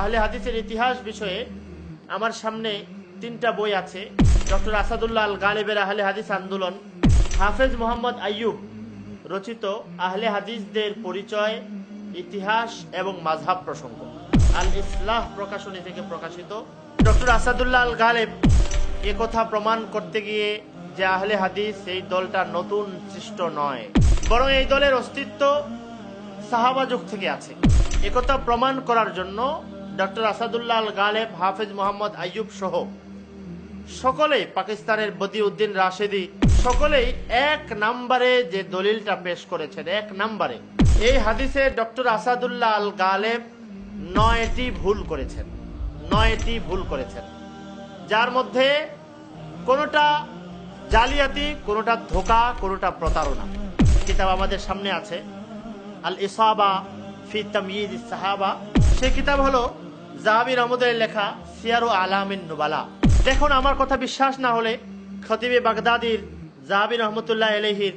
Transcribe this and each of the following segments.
আহলে হাদিসের ইতিহাস বিষয়ে আমার সামনে তিনটা বই আছে। ডক্টর আসাদুল্লাহ আল গালিবের আহলে হাদিস আন্দোলন। হাফেজ মোহাম্মদ আইয়ুব রচিত আহলে হাদিসদের পরিচয়, ইতিহাস এবং মাঝহাব প্রসঙ্গ। আল ইসলাহ প্রকাশনী থেকে প্রকাশিত। ডক্টর আসাদুল্লাহ আল গালেব এ কথা প্রমাণ করতে গিয়ে যে আহলে হাদিস এই দলটা নতুন সৃষ্ট নয়, বরং এই দলের অস্তিত্ব সাহাবা যুগ থেকে আছে। একথা প্রমাণ করার জন্য ডক্টর আসাদুল্লাহ আল গালেব, হাফেজ মোহাম্মদ আইয়ুব সহ সকলেই পাকিস্তানের বদিউদ্দিন রাশেদি, সকলেই এক নাম্বারে যে দলিলটা পেশ করেছেন, এক নাম্বারে। এই হাদিসে ডক্টর আসাদুল্লাহ আল গালেব নয়টি ভুল করেছেন, নয়টি ভুল করেছেন। যার মধ্যে কোনোটা জালিয়াতি, কোনোটা ধোকা, কোনোটা প্রতারণা। কিতাব আমাদের সামনে আছে। আল ইসাবা ফি তামিজ সাহাবা সেই কিতাব হলো জাহাবি রহমদের লেখা সিয়ারু আলামিন নুবালা। দেখুন, আমার কথা বিশ্বাস না হলে খতিবে বাগদাদির জাহাবি রহমতুল্লাহ এলহির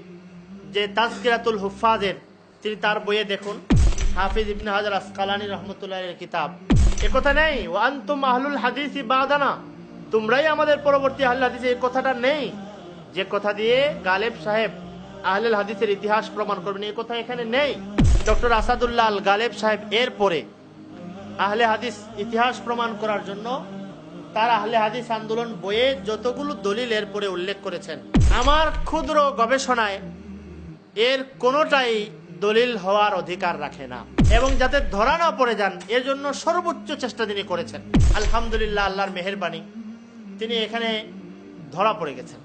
যে তাজকিরাতুল হুফাজের তিনি তার বইয়ে দেখুন, হাফিজ ইবনে হাজার আসকালানি রহমতুল্লাহ কিতাব। এ কথা নেই ও আন্তুম আহলুল হাদিসি বাদানা। তোমরাই আমাদের পরবর্তী আহল হাদিসে এই কথাটা নেই। যে কথা দিয়ে গালেব সাহেব আহলুল হাদিসের ইতিহাস প্রমাণ করবেন এই কথা এখানে নেই। ডক্টর আসাদুল্লাহ গালেব সাহেব এর পরে আহলে হাদিস ইতিহাস প্রমাণ করার জন্য তার আহলে হাদিস আন্দোলন বইয়ে যতগুলো দলিল এর পরে উল্লেখ করেছেন। আমার ক্ষুদ্র গবেষণায় এর কোনোটাই দলিল হওয়ার অধিকার রাখে না। এবং যাতে ধরা না পড়ে যান এর জন্য সর্বোচ্চ চেষ্টা তিনি করেছেন। আলহামদুলিল্লাহ, আল্লাহর মেহেরবানি, তিনি এখানে ধরা পড়ে গেছেন।